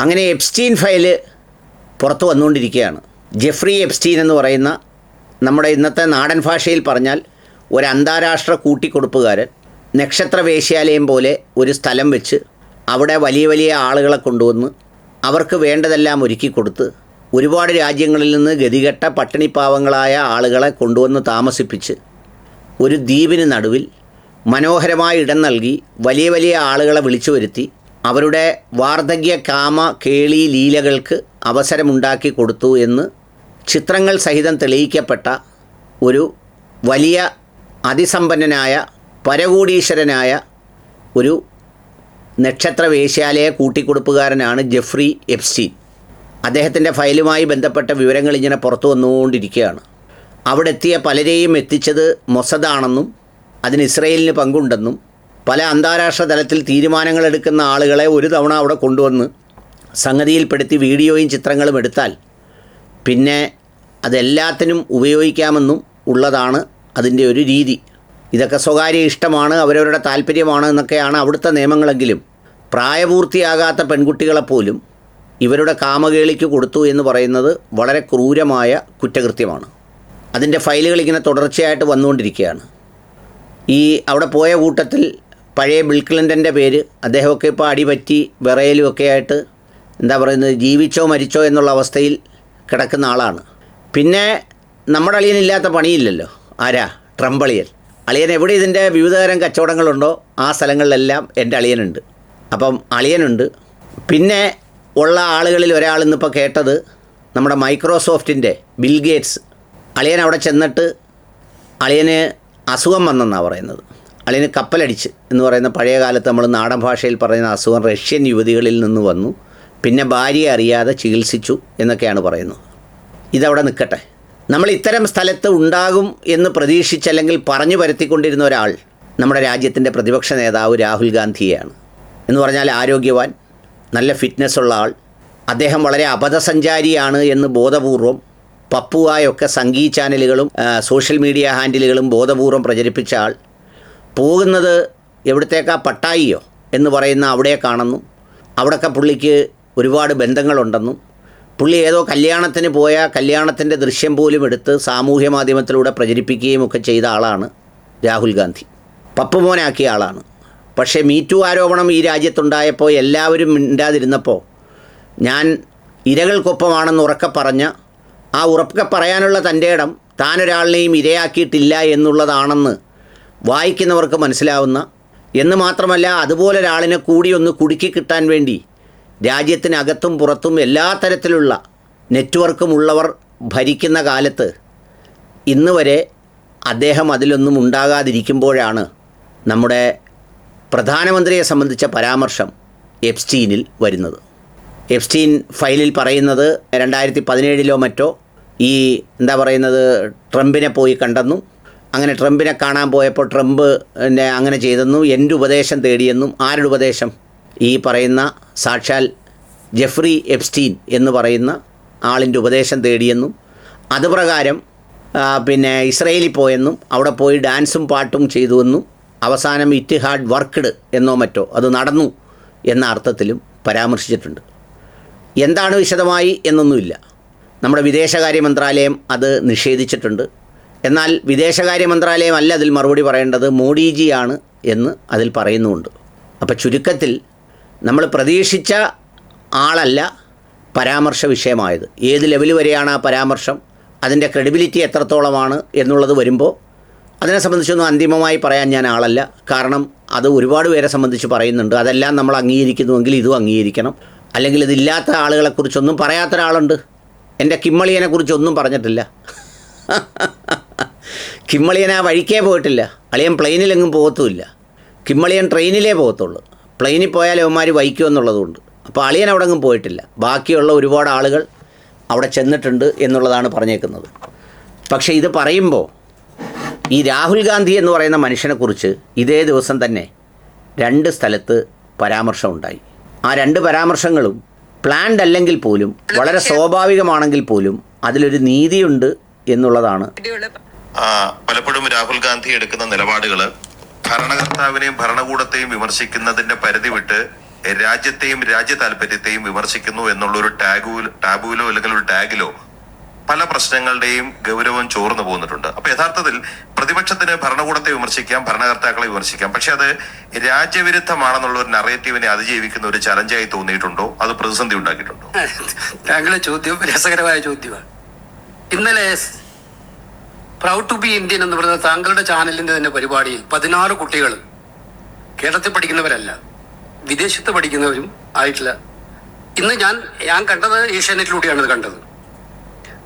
അങ്ങനെ Epstein file പുറത്തു വന്നുകൊണ്ടിരിക്കുകയാണ്. ജെഫ്രി എപ്സ്റ്റീൻ എന്ന് പറയുന്ന നമ്മുടെ ഇന്നത്തെ നാടൻ ഭാഷയിൽ പറഞ്ഞാൽ ഒരു അന്താരാഷ്ട്ര കൂട്ടിക്കൊടുപ്പുകാരൻ നക്ഷത്ര വേശ്യാലയം പോലെ ഒരു സ്ഥലം വെച്ച് അവിടെ വലിയ വലിയ ആളുകളെ കൊണ്ടുവന്ന് അവർക്ക് വേണ്ടതെല്ലാം ഒരുക്കി കൊടുത്ത് ഒരുപാട് രാജ്യങ്ങളിൽ നിന്ന് ഗതികെട്ട പട്ടിണിപ്പാവങ്ങളായ ആളുകളെ കൊണ്ടുവന്ന് താമസിപ്പിച്ച് ഒരു ദ്വീപിന് നടുവിൽ മനോഹരമായ ഇടം നൽകി വലിയ വലിയ ആളുകളെ വിളിച്ചു വരുത്തി അവരുടെ വാർദ്ധക്യ കാമ കേളി ലീലകൾക്ക് അവസരമുണ്ടാക്കി കൊടുത്തു എന്ന് ചിത്രങ്ങൾ സഹിതം തെളിയിക്കപ്പെട്ട ഒരു വലിയ അതിസമ്പന്നനായ പരകോടീശ്വരനായ ഒരു നക്ഷത്ര വേശ്യാലയ കൂട്ടിക്കൊടുപ്പുകാരനാണ് ജെഫ്രി എപ്സ്റ്റീൻ. അദ്ദേഹത്തിന്റെ ഫയലുമായി ബന്ധപ്പെട്ട വിവരങ്ങൾ ഇങ്ങനെ പുറത്തു വന്നുകൊണ്ടിരിക്കുകയാണ്. അവിടെ എത്തിയ പലരെയും എത്തിച്ചത് മൊസദാണെന്നും അതിന് ഇസ്രയേലിന് പങ്കുണ്ടെന്നും പല അന്താരാഷ്ട്ര തലത്തിൽ തീരുമാനങ്ങൾ എടുക്കുന്ന ആളുകളെ ഒരു തവണ അവിടെ കൊണ്ടുവന്ന് സംഗതിയിൽപ്പെടുത്തി വീഡിയോയും ചിത്രങ്ങളും എടുത്താൽ പിന്നെ അതെല്ലാത്തിനും ഉപയോഗിക്കാമെന്നും ഉള്ളതാണ് അതിന്റെ ഒരു രീതി. ഇതൊക്കെ സ്വകാര്യ ഇഷ്ടമാണ് അവരവരുടെ താല്പര്യമാണ് എന്നൊക്കെയാണ് അവിടുത്തെ നിയമങ്ങളെങ്കിലും. പ്രായപൂർത്തിയാകാത്ത പെൺകുട്ടികളെപ്പോലും ഇവരുടെ കാമകേളിക്ക് കൊടുത്തു എന്ന് പറയുന്നത് വളരെ ക്രൂരമായ കുറ്റകൃത്യമാണ്. അതിന്റെ ഫയലുകൾ ഇങ്ങനെ തുടർച്ചയായിട്ട് വന്നുകൊണ്ടിരിക്കുകയാണ്. ഈ അവിടെ പോയ കൂട്ടത്തിൽ പഴയ ബിൽ ക്ലിന്റന്റെ പേര് അദ്ദേഹമൊക്കെ ഇപ്പോൾ അടിപറ്റി വിറയലുമൊക്കെ ആയിട്ട് എന്താ പറയുന്നത് ജീവിച്ചോ മരിച്ചോ എന്നുള്ള അവസ്ഥയിൽ കിടക്കുന്ന ആളാണ്. പിന്നെ നമ്മുടെ അളിയനില്ലാത്ത പണിയില്ലല്ലോ. ആരാ? ട്രംപ് അളിയൻ. അളിയൻ എവിടെ? ഇതിന്റെ വിവിധതരം കച്ചവടങ്ങളുണ്ടോ? ആ സ്ഥലങ്ങളിലെല്ലാം എന്റെ അളിയനുണ്ട്. അപ്പം അളിയനുണ്ട്. പിന്നെ ഉള്ള ആളുകളിൽ ഒരാൾ ഇന്നിപ്പോൾ കേട്ടത് നമ്മുടെ മൈക്രോസോഫ്റ്റിന്റെ ബിൽ ഗേറ്റ്സ്. അളിയൻ അവിടെ ചെന്നിട്ട് അളിയന് അസുഖം വന്നെന്നാണ് പറയുന്നത്. അളിയന് കപ്പലടിച്ച് എന്ന് പറയുന്ന പഴയ കാലത്ത് നമ്മൾ നാടൻ ഭാഷയിൽ പറയുന്ന അസുഖം റഷ്യൻ യുവതികളിൽ നിന്ന് വന്നു. പിന്നെ ഭാര്യയെ അറിയാതെ ചികിത്സിച്ചു എന്നൊക്കെയാണ് പറയുന്നത്. ഇതവിടെ നിൽക്കട്ടെ. നമ്മൾ ഇത്തരം സ്ഥലത്ത് ഉണ്ടാകും എന്ന് പ്രതീക്ഷിച്ചല്ലെങ്കിൽ പറഞ്ഞു വരുത്തിക്കൊണ്ടിരുന്ന ഒരാൾ നമ്മുടെ രാജ്യത്തിന്റെ പ്രതിപക്ഷ നേതാവ് രാഹുൽ ഗാന്ധിയെയാണ്. എന്ന് പറഞ്ഞാൽ ആരോഗ്യവാൻ നല്ല ഫിറ്റ്നസ് ഉള്ള ആൾ അദ്ദേഹം വളരെ അബദ്ധസഞ്ചാരിയാണ് എന്ന് ബോധപൂർവം പപ്പുവായൊക്കെ സംഗീ ചാനലുകളും സോഷ്യൽ മീഡിയ ഹാൻഡിലുകളും ബോധപൂർവം പ്രചരിപ്പിച്ച ആൾ. പോകുന്നത് എവിടത്തേക്കാ പട്ടായിയോ എന്ന് പറയുന്ന അവിടെ കാണുന്നു. അവിടെയൊക്കെ പുള്ളിക്ക് ഒരുപാട് ബന്ധങ്ങളുണ്ടെന്നും പുള്ളി ഏതോ കല്യാണത്തിന് പോയ കല്യാണത്തിന്റെ ദൃശ്യം പോലും എടുത്ത് സാമൂഹ്യ മാധ്യമത്തിലൂടെ പ്രചരിപ്പിക്കുകയും ഒക്കെ ചെയ്ത ആളാണ് രാഹുൽ ഗാന്ധി. പപ്പുമോനാക്കിയ ആളാണ്. പക്ഷേ മീറ്റു ആരോപണം ഈ രാജ്യത്തുണ്ടായപ്പോൾ എല്ലാവരും മിണ്ടാതിരുന്നപ്പോൾ ഞാൻ ഇരകൾക്കൊപ്പമാണെന്ന് ഉറക്കെ പറഞ്ഞ ആ ഉറക്കെ പറയാനുള്ള തന്റെ ഇടം താനൊരാളിനെയും ഇരയാക്കിയിട്ടില്ല എന്നുള്ളതാണെന്ന് വായിക്കുന്നവർക്ക് മനസ്സിലാവുന്ന എന്ന് മാത്രമല്ല അതുപോലെ ഒരാളിനെ കൂടി ഒന്ന് കുടുക്കി കിട്ടാൻ വേണ്ടി രാജ്യത്തിനകത്തും പുറത്തും എല്ലാ തരത്തിലുള്ള നെറ്റ്വർക്കും ഉള്ളവർ ഭരിക്കുന്ന കാലത്ത് ഇന്ന് വരെ അദ്ദേഹം അതിലൊന്നും ഉണ്ടാകാതിരിക്കുമ്പോഴാണ് നമ്മുടെ പ്രധാനമന്ത്രിയെ സംബന്ധിച്ച പരാമർശം എപ്സ്റ്റീനിൽ വരുന്നത്. എപ്സ്റ്റീൻ ഫയലിൽ പറയുന്നത് രണ്ടായിരത്തി പതിനേഴിലോ മറ്റോ ഈ എന്താ പറയുന്നത് ട്രംപിനെ പോയി കണ്ടെന്നും അങ്ങനെ ട്രംപിനെ കാണാൻ പോയപ്പോൾ ട്രംപ് എന്നെ അങ്ങനെ ചെയ്തെന്നും എന്റെ ഉപദേശം തേടിയെന്നും ആരുടെ ഉപദേശം? ഈ പറയുന്ന സാക്ഷാൽ ജെഫ്രി എപ്സ്റ്റീൻ എന്ന് പറയുന്ന ആളിന്റെ ഉപദേശം തേടിയെന്നും അതുപ്രകാരം പിന്നെ ഇസ്രയേലിൽ പോയെന്നും അവിടെ പോയി ഡാൻസും പാട്ടും ചെയ്തുവെന്നും അവസാനം ഇറ്റ് ഹാഡ് വർക്ക്ഡ് എന്നോ മറ്റോ അത് നടന്നു എന്ന അർത്ഥത്തിലും പരാമർശിച്ചിട്ടുണ്ട്. എന്താണ് വിശദമായി എന്നൊന്നുമില്ല. നമ്മുടെ വിദേശകാര്യ മന്ത്രാലയം അത് നിഷേധിച്ചിട്ടുണ്ട്. എന്നാൽ വിദേശകാര്യ മന്ത്രാലയം അല്ല അതിൽ മറുപടി പറയേണ്ടത് മോഡിജിയാണ് എന്ന് അതിൽ പറയുന്നുമുണ്ട് അപ്പോൾ ചുരുക്കത്തിൽ നമ്മൾ പ്രതീക്ഷിച്ച ആളല്ല പരാമർശ വിഷയമായത്. ഏത് ലെവൽ വരെയാണ് ആ പരാമർശം? അതിന്റെ ക്രെഡിബിലിറ്റി എത്രത്തോളമാണ് എന്നുള്ളത് വരുമ്പോൾ അതിനെ സംബന്ധിച്ചൊന്നും അന്തിമമായി പറയാൻ ഞാൻ ആളല്ല. കാരണം അത് ഒരുപാട് പേരെ സംബന്ധിച്ച് പറയുന്നുണ്ട്. അതെല്ലാം നമ്മൾ അംഗീകരിക്കുന്നുവെങ്കിൽ ഇതും അംഗീകരിക്കണം. അല്ലെങ്കിൽ ഇതില്ലാത്ത ആളുകളെക്കുറിച്ചൊന്നും പറയാത്ത ഒരാളുണ്ട് എന്റെ കിമ്മളിയനെക്കുറിച്ചൊന്നും പറഞ്ഞിട്ടില്ല. കിമ്മളിയൻ ആ വഴിക്കേ പോയിട്ടില്ല. അളിയൻ പ്ലെയിനിലെങ്ങും പോകത്തുമില്ല കിമ്മളിയൻ ട്രെയിനിലേ പോകത്തുള്ളൂ പ്ലെയിനിൽ പോയാൽ അവന്മാർ വഹിക്കുമെന്നുള്ളതുകൊണ്ട് അപ്പോൾ അളിയൻ അവിടെ എങ്ങും പോയിട്ടില്ല. ബാക്കിയുള്ള ഒരുപാട് ആളുകൾ അവിടെ ചെന്നിട്ടുണ്ട് എന്നുള്ളതാണ് പറഞ്ഞേക്കുന്നത്. പക്ഷേ ഇത് പറയുമ്പോൾ ഈ രാഹുൽ ഗാന്ധി എന്ന് പറയുന്ന മനുഷ്യനെക്കുറിച്ച് ഇതേ ദിവസം തന്നെ രണ്ട് സ്ഥലത്ത് പരാമർശമുണ്ടായി. ആ രണ്ട് പരാമർശങ്ങളും പ്ലാൻഡ് അല്ലെങ്കിൽ പോലും വളരെ സ്വാഭാവികമാണെങ്കിൽ പോലും അതിലൊരു നീതിയുണ്ട് എന്നുള്ളതാണ് പലപ്പോഴും രാഹുൽ ഗാന്ധി എടുക്കുന്ന നിലപാടുകൾ ഭരണകർത്താവിനെയും ഭരണകൂടത്തെയും വിമർശിക്കുന്നതിന്റെ പരിധി വിട്ട് രാജ്യത്തെയും രാജ്യ താല്പര്യത്തെയും വിമർശിക്കുന്നു എന്നുള്ള ഒരു ടാഗു ടാബുവിലോ അല്ലെങ്കിൽ ഒരു ടാഗിലോ പല പ്രശ്നങ്ങളുടെയും ഗൗരവം ചോർന്നു പോകുന്നിട്ടുണ്ട് അപ്പൊ യഥാർത്ഥത്തിൽ പ്രതിപക്ഷത്തിന് ഭരണകൂടത്തെ വിമർശിക്കാം ഭരണകർത്താക്കളെ വിമർശിക്കാം. പക്ഷെ അത് രാജ്യവിരുദ്ധമാണെന്നുള്ള ഒരു നറേറ്റീവിനെ അതിജീവിക്കുന്ന ഒരു ചലഞ്ചായി തോന്നിയിട്ടുണ്ടോ? അത് പ്രതിസന്ധി ഉണ്ടാക്കിയിട്ടുണ്ടോ? താങ്കളുടെ ചോദ്യം രസകരമായ ചോദ്യമാണ്. ഇന്നലെ പ്രൗഡ് ടു ബി ഇന്ത്യൻ എന്ന് പറയുന്ന താങ്കളുടെ ചാനലിന്റെ തന്നെ പരിപാടിയിൽ പതിനാറ് കുട്ടികൾ കേരളത്തിൽ പഠിക്കുന്നവരല്ല വിദേശത്ത് പഠിക്കുന്നവരും ആയിട്ടില്ല ഇന്ന് ഞാൻ ഞാൻ കണ്ടത് ഏഷ്യാനെറ്റിലൂടെയാണ് കണ്ടത്.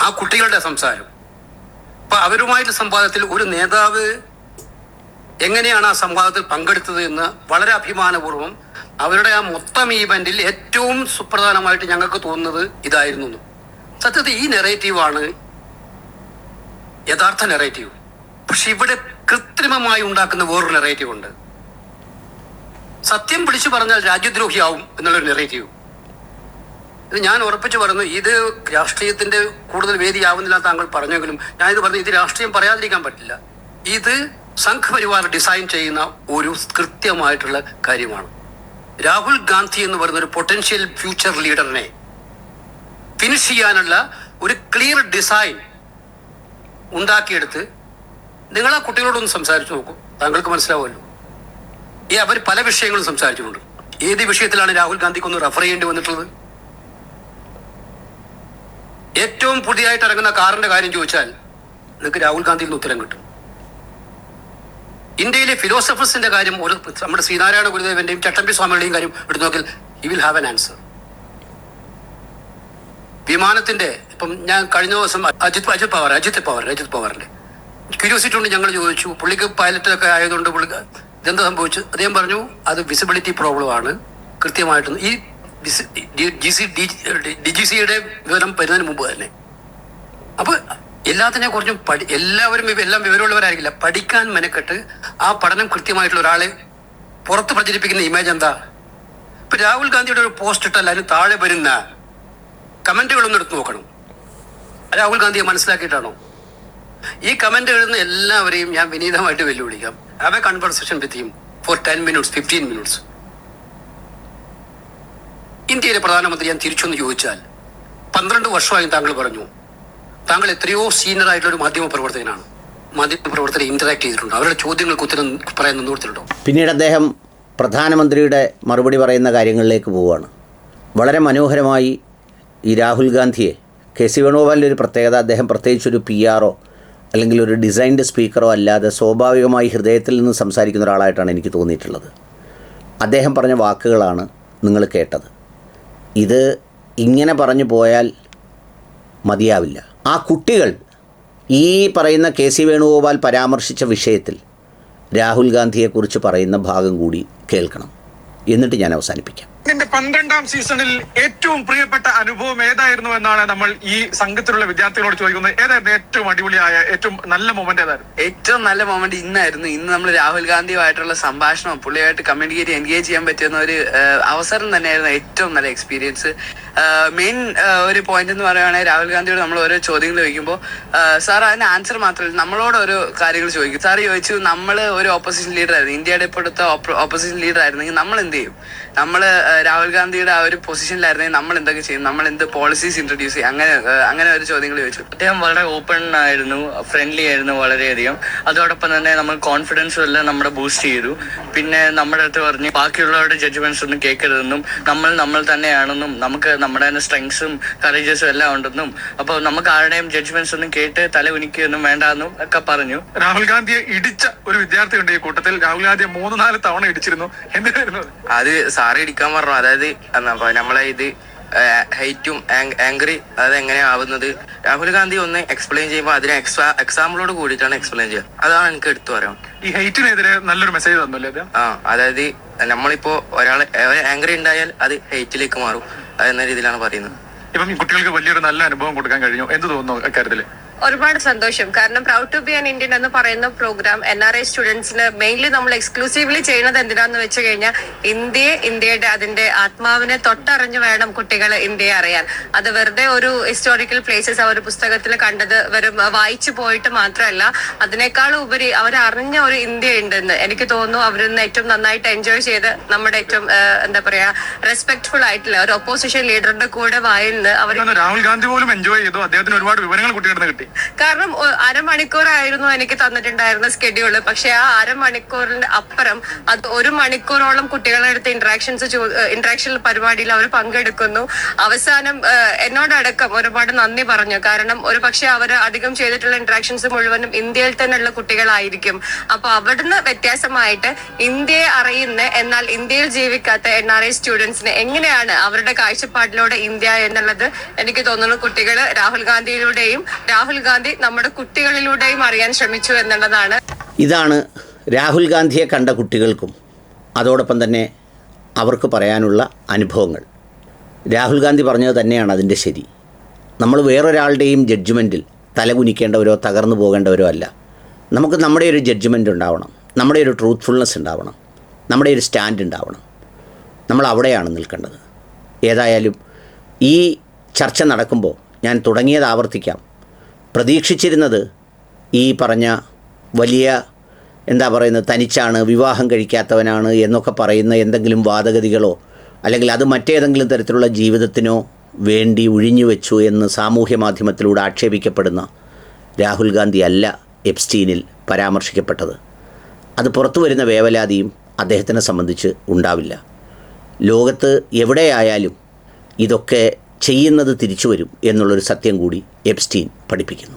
ആ കുട്ടികളുടെ സംസാരം. അപ്പൊ അവരുമായിട്ട് സംവാദത്തിൽ ഒരു നേതാവ് എങ്ങനെയാണ് ആ സംവാദത്തിൽ പങ്കെടുത്തത് എന്ന് വളരെ അഭിമാനപൂർവം അവരുടെ ആ മൊത്തം ഈവന്റിൽ ഏറ്റവും സുപ്രധാനമായിട്ട് ഞങ്ങൾക്ക് തോന്നുന്നത് ഇതായിരുന്നു. സത്യത്തിൽ ഈ നെറേറ്റീവാണ് യഥാർത്ഥ നെറേറ്റീവ് പക്ഷെ ഇവിടെ കൃത്രിമമായി ഉണ്ടാക്കുന്ന വേറൊരു നെറേറ്റീവ് ഉണ്ട്. സത്യം വിളിച്ചു പറഞ്ഞാൽ രാജ്യദ്രോഹിയാവും എന്നുള്ളൊരു നെറേറ്റീവ് ഇത് ഞാൻ ഉറപ്പിച്ചു പറഞ്ഞു ഇത് രാഷ്ട്രീയത്തിന്റെ കൂടുതൽ വേദിയാവുന്നില്ല താങ്കൾ പറഞ്ഞെങ്കിലും ഞാൻ ഇത് പറഞ്ഞു ഇത് രാഷ്ട്രീയം പറയാതിരിക്കാൻ പറ്റില്ല. ഇത് സംഘപരിവാർ ഡിസൈൻ ചെയ്യുന്ന ഒരു കൃത്യമായിട്ടുള്ള കാര്യമാണ്. രാഹുൽ ഗാന്ധി എന്ന് പറയുന്ന ഒരു പൊട്ടൻഷ്യൽ ഫ്യൂച്ചർ ലീഡറിനെ ഫിനിഷ് ചെയ്യാനുള്ള ഒരു ക്ലിയർ ഡിസൈൻ ഉണ്ടാക്കിയെടുത്ത് നിങ്ങൾ ആ കുട്ടികളോടൊന്ന് സംസാരിച്ചു നോക്കും. താങ്കൾക്ക് മനസ്സിലാവുമല്ലോ. ഈ അവർ പല വിഷയങ്ങളും സംസാരിച്ചിട്ടുണ്ട്. ഏത് വിഷയത്തിലാണ് രാഹുൽ ഗാന്ധിക്ക് ഒന്ന് റെഫർ ചെയ്യേണ്ടി വന്നിട്ടുള്ളത്? ഏറ്റവും പുതിയതായിട്ട് ഇറങ്ങുന്ന കാറിന്റെ കാര്യം ചോദിച്ചാൽ നിങ്ങൾക്ക് രാഹുൽ ഗാന്ധിയിൽ നിന്ന് ഉത്തരം കിട്ടും. ഇന്ത്യയിലെ ഫിലോസഫേഴ്സിന്റെ കാര്യം ഒരു നമ്മുടെ ശ്രീനാരായണ ഗുരുദേവന്റെയും ചട്ടമ്പി സ്വാമികളുടെയും കാര്യം എടുത്തു നോക്കിയാൽ he will have an answer വിമാനത്തിന്റെ ഇപ്പം ഞാൻ കഴിഞ്ഞ ദിവസം അജിത് അജിത് പവാർ അജിത് പവർ അജിത് പവാറിന്റെ ക്യൂരിയോസിറ്റി കൊണ്ട് ഞങ്ങൾ ചോദിച്ചു. പുള്ളിക്ക് പൈലറ്റൊക്കെ ആയതുകൊണ്ട് പുള്ളിക്ക് ഇതെന്താ സംഭവിച്ചു? അദ്ദേഹം പറഞ്ഞു അത് വിസിബിലിറ്റി പ്രോബ്ലം ആണ്. കൃത്യമായിട്ട് ഈ ജി സി ഡി ജി സിയുടെ വിവരം വരുന്നതിന് മുമ്പ് തന്നെ. അപ്പൊ എല്ലാത്തിനെ കുറിച്ചും പഠി എല്ലാവരും എല്ലാം വിവരമുള്ളവരായിരിക്കില്ല. പഠിക്കാൻ മെനക്കെട്ട് ആ പഠനം കൃത്യമായിട്ടുള്ള ഒരാളെ പുറത്ത് പ്രചരിപ്പിക്കുന്ന ഇമേജ് എന്താ? ഇപ്പൊ രാഹുൽ ഗാന്ധിയുടെ ഒരു പോസ്റ്റ് ഇട്ടല്ല അതിന് താഴെ വരുന്ന കമന്റുകളൊന്നും എടുത്ത് നോക്കണം. രാഹുൽ ഗാന്ധിയെ മനസ്സിലാക്കിയിട്ടാണോ? ഈ കമന്റ് എഴുതുന്ന എല്ലാവരെയും ഞാൻ വിനീതമായിട്ട് വെല്ലുവിളിക്കാം. Have a conversation with him for ten minutes fifteen minutes ഇന്ത്യയിലെ പ്രധാനമന്ത്രി ഞാൻ തിരിച്ചൊന്ന് ചോദിച്ചാൽ പന്ത്രണ്ട് വർഷമായി താങ്കൾ പറഞ്ഞു താങ്കൾ എത്രയോ സീനിയർ ആയിട്ടുള്ള ഒരു മാധ്യമ പ്രവർത്തകനാണ്. മാധ്യമ പ്രവർത്തകരെ ഇന്ററാക്ട് ചെയ്തിട്ടുണ്ട്. അവരുടെ ചോദ്യങ്ങൾക്ക് ഉത്തരം പറയാൻ നിന്നോടുത്തിട്ടുണ്ടോ പിന്നീട് അദ്ദേഹം പ്രധാനമന്ത്രിയുടെ മറുപടി പറയുന്ന കാര്യങ്ങളിലേക്ക് പോവുകയാണ്. വളരെ മനോഹരമായി ഈ രാഹുൽ ഗാന്ധിയെ കെ സി വേണുഗോപാലിന്റെ ഒരു പ്രത്യേകത അദ്ദേഹം പ്രത്യേകിച്ച് ഒരു പി ആറോ അല്ലെങ്കിൽ ഒരു ഡിസൈൻഡ് സ്പീക്കറോ അല്ലാതെ സ്വാഭാവികമായി ഹൃദയത്തിൽ നിന്ന് സംസാരിക്കുന്ന ഒരാളായിട്ടാണ് എനിക്ക് തോന്നിയിട്ടുള്ളത്. അദ്ദേഹം പറഞ്ഞ വാക്കുകളാണ് നിങ്ങൾ കേട്ടത്. ഇത് ഇങ്ങനെ പറഞ്ഞു പോയാൽ മതിയാവില്ല. ആ കുട്ടികൾ ഈ പറയുന്ന കെ സി വേണുഗോപാൽ പരാമർശിച്ച വിഷയത്തിൽ രാഹുൽ ഗാന്ധിയെക്കുറിച്ച് പറയുന്ന ഭാഗം കൂടി കേൾക്കണം. എന്നിട്ട് ഞാൻ അവസാനിപ്പിക്കാം. ഇതിന്റെ പന്ത്രണ്ടാം സീസണിൽ ഏറ്റവും പ്രിയപ്പെട്ട അനുഭവം ഏതായിരുന്നു എന്നാണ് നമ്മൾ ഈ സംഘത്തിലുള്ള വിദ്യാർത്ഥികളോട് ചോദിക്കുന്നത്? ഏതായിരുന്നു ഏറ്റവും അടിപൊളിയായ ഏറ്റവും നല്ല മൊമെന്റ് ഏതായിരുന്നു? ഏറ്റവും നല്ല മൊമെന്റ് ഇന്നായിരുന്നു. ഇന്ന് നമ്മൾ രാഹുൽ ഗാന്ധിയുമായിട്ടുള്ള സംഭാഷണം പുള്ളിയായിട്ട് കമ്മ്യൂണിക്കേറ്റ് എൻഗേജ് ചെയ്യാൻ പറ്റുന്ന ഒരു അവസരം തന്നെയായിരുന്നു ഏറ്റവും നല്ല എക്സ്പീരിയൻസ് മെയിൻ ഒരു പോയിന്റ് എന്ന് പറയുകയാണെങ്കിൽ രാഹുൽ ഗാന്ധിയോട് നമ്മൾ ഓരോ ചോദ്യങ്ങൾ ചോദിക്കുമ്പോൾ സാർ അതിന് ആൻസർ മാത്രമല്ല നമ്മളോട് ഓരോ കാര്യങ്ങൾ ചോദിക്കും. സാർ ചോദിച്ചു നമ്മൾ ഒരു ഓപ്പോസിഷൻ ലീഡർ ആയിരുന്നു. ഇന്ത്യയുടെ ഇപ്പോഴത്തെ ഓപ്പോസിഷൻ ലീഡർ ആയിരുന്നെങ്കിൽ നമ്മൾ എന്ത് ചെയ്യും? നമ്മൾ രാഹുൽ ഗാന്ധിയുടെ ആ ഒരു പൊസിഷനിലായിരുന്നെങ്കിൽ നമ്മൾ എന്തൊക്കെ ചെയ്യും? നമ്മൾ എന്ത് പോളിസീസ് ഇൻട്രൊഡ്യൂസ് ചെയ്യും? അങ്ങനെ അങ്ങനെ ഒരു ചോദ്യങ്ങൾ ചോദിച്ചു. അദ്ദേഹം വളരെ ഓപ്പൺ ആയിരുന്നു ഫ്രണ്ട്ലി ആയിരുന്നു വളരെയധികം. അതോടൊപ്പം തന്നെ നമ്മൾ കോൺഫിഡൻസും എല്ലാം നമ്മുടെ ബൂസ്റ്റ് ചെയ്തു. പിന്നെ നമ്മുടെ അടുത്ത് പറഞ്ഞു ബാക്കിയുള്ളവരുടെ ജഡ്ജ്മെന്റ്സ് ഒന്നും കേൾക്കരുതെന്നും നമ്മൾ നമ്മൾ തന്നെയാണെന്നും നമുക്ക് നമ്മുടെ തന്നെ സ്ട്രെങ്സും കറേജസും എല്ലാം ഉണ്ടെന്നും. അപ്പോൾ നമുക്ക് ആരുടെയും ജഡ്ജ്മെന്റ്സ് ഒന്നും കേട്ട് തല ഉനിക്കുകയൊന്നും വേണ്ടെന്നും ഒക്കെ പറഞ്ഞു. രാഹുൽ ഗാന്ധിയെ ഇടിച്ച ഒരു വിദ്യാർത്ഥി ഉണ്ട് ഈ കൂട്ടത്തിൽ. രാഹുൽ ഗാന്ധിയെ മൂന്ന് നാല് തവണ ഇടിച്ചിരുന്നു. അത്? സാറി ഇടിക്കാൻ പറഞ്ഞു. അതായത് നമ്മളെ ഇത് ഹൈറ്റും ആംഗ്രി അത് എങ്ങനെയാ ആവുന്നത് രാഹുൽ ഗാന്ധി ഒന്ന് എക്സ്പ്ലെയിൻ ചെയ്യുമ്പോൾ അതിനെ എക്സാ എക്സാമ്പിളോട് കൂടിയിട്ടാണ് എക്സ്പ്ലെയിൻ ചെയ്യുക. അതാണ് എനിക്ക് എടുത്തു പറയാം ഈ ഹൈറ്റിനെതിരെ നല്ലൊരു മെസ്സേജ് തന്നല്ലേ ആ അതായത് നമ്മളിപ്പോ ഒരാൾ ആംഗ്രി ഉണ്ടായാൽ അത് ഹൈറ്റിലേക്ക് മാറും. എന്ന രീതിയിലാണ് പറയുന്നത്. ഇപ്പം കുട്ടികൾക്ക് വലിയൊരു നല്ല അനുഭവം കൊടുക്കാൻ കഴിഞ്ഞു. എന്ത് തോന്നുന്നു അക്കാര്യത്തിൽ? ഒരുപാട് സന്തോഷം. കാരണം proud to be an Indian എന്ന് പറയുന്ന പ്രോഗ്രാം എൻ ആർ ഐ സ്റ്റുഡൻസിന് മെയിൻലി നമ്മൾ എക്സ്ക്ലൂസീവ്ലി ചെയ്യുന്നത് എന്തിനാന്ന് വെച്ച് കഴിഞ്ഞാൽ ഇന്ത്യയെ ഇന്ത്യയുടെ അതിന്റെ ആത്മാവിനെ തൊട്ടറിഞ്ഞു വേണം കുട്ടികൾ ഇന്ത്യയെ അറിയാൻ. അത് വെറുതെ ഒരു ഹിസ്റ്റോറിക്കൽ പ്ലേസസ് അവർ പുസ്തകത്തിൽ കണ്ടത് വെറും വായിച്ചു പോയിട്ട് മാത്രമല്ല അതിനേക്കാൾ ഉപരി അവർ അറിഞ്ഞ ഒരു ഇന്ത്യ ഉണ്ടെന്ന് എനിക്ക് തോന്നുന്നു അവരിന്ന് ഏറ്റവും നന്നായിട്ട് എൻജോയ് ചെയ്ത് നമ്മുടെ ഏറ്റവും എന്താ പറയാ റെസ്പെക്ട്ഫുൾ ആയിട്ടുള്ള ഒരു ഒപ്പോസിഷൻ ലീഡറുടെ കൂടെ വായിൽ നിന്ന് അവർ രാഹുൽ ഗാന്ധി പോലും എൻജോയ് ചെയ്തു. അദ്ദേഹത്തിന് ഒരുപാട് വിവരങ്ങൾ കുട്ടികളുടെ കിട്ടി. കാരണം ഒ- അരമണിക്കൂറായിരുന്നു എനിക്ക് തന്നിട്ടുണ്ടായിരുന്ന സ്കെഡ്യൂൾ പക്ഷെ ആ അരമണിക്കൂറിന്റെ അപ്പുറം അത് ഒരു മണിക്കൂറോളം കുട്ടികളുടെ അടുത്ത് ഇന്ററാക്ഷൻസ് ഇന്ററാക്ഷൻ പരിപാടിയിൽ അവർ പങ്കെടുക്കുന്നു. അവസാനം എന്നോടടക്കം ഒരുപാട് നന്ദി പറഞ്ഞു. കാരണം ഒരു പക്ഷെ അവർ അധികം ചെയ്തിട്ടുള്ള ഇന്ററാക്ഷൻസ് മുഴുവനും ഇന്ത്യയിൽ തന്നെയുള്ള കുട്ടികളായിരിക്കും. അപ്പൊ അവിടുന്ന് വ്യത്യാസമായിട്ട് ഇന്ത്യയെ അറിയുന്ന എന്നാൽ ഇന്ത്യയിൽ ജീവിക്കാത്ത എൻ ആർ ഐ സ്റ്റുഡൻസിന് എങ്ങനെയാണ് അവരുടെ കാഴ്ചപ്പാടിലൂടെ ഇന്ത്യ എന്നുള്ളത് എനിക്ക് തോന്നുന്നു കുട്ടികൾ രാഹുൽ ഗാന്ധിയിലൂടെയും ഗാന്ധി നമ്മുടെ കുട്ടികളിലൂടെയും അറിയാൻ ശ്രമിച്ചു എന്നുള്ളതാണ്. ഇതാണ് രാഹുൽ ഗാന്ധിയെ കണ്ട കുട്ടികൾക്കും അതോടൊപ്പം തന്നെ അവർക്ക് പറയാനുള്ള അനുഭവങ്ങൾ. രാഹുൽ ഗാന്ധി പറഞ്ഞത് തന്നെയാണ് അതിന്റെ ശരി. നമ്മൾ വേറൊരാളുടെയും ജഡ്ജ്മെന്റിൽ തലകുനിക്കേണ്ടവരോ തകർന്നു പോകേണ്ടവരോ അല്ല. നമുക്ക് നമ്മുടെ ഒരു ജഡ്ജ്മെന്റ് ഉണ്ടാവണം. നമ്മുടെ ഒരു ട്രൂത്ത്ഫുൾനെസ് ഉണ്ടാവണം. നമ്മുടെ ഒരു സ്റ്റാൻഡ് ഉണ്ടാവണം. നമ്മൾ അവിടെയാണ് നിൽക്കേണ്ടത്. ഏതായാലും ഈ ചർച്ച നടക്കുമ്പോൾ ഞാൻ തുടങ്ങിയത് ആവർത്തിക്കാം. പ്രതീക്ഷിച്ചിരുന്നത് ഈ പറഞ്ഞ വലിയ എന്താ പറയുന്നത് തനിച്ചാണ് വിവാഹം കഴിക്കാത്തവനാണ് എന്നൊക്കെ പറയുന്ന എന്തെങ്കിലും വാദഗതികളോ അല്ലെങ്കിൽ അത് മറ്റേതെങ്കിലും തരത്തിലുള്ള ജീവിതത്തിനോ വേണ്ടി ഒഴിഞ്ഞു വെച്ചു എന്ന് സാമൂഹ്യ മാധ്യമത്തിലൂടെ ആക്ഷേപിക്കപ്പെടുന്ന രാഹുൽ ഗാന്ധി അല്ല എപ്സ്റ്റീനിൽ പരാമർശിക്കപ്പെട്ടത്. അത് പുറത്തു വരുന്ന വേവലാതിയും അദ്ദേഹത്തിനെ സംബന്ധിച്ച് ഉണ്ടാവില്ല. ലോകത്ത് എവിടെയായാലും ഇതൊക്കെ ചെയ്യുന്നത് തിരിച്ചു വരും എന്നുള്ളൊരു സത്യം കൂടി എപ്സ്റ്റീൻ പഠിപ്പിക്കുന്നു.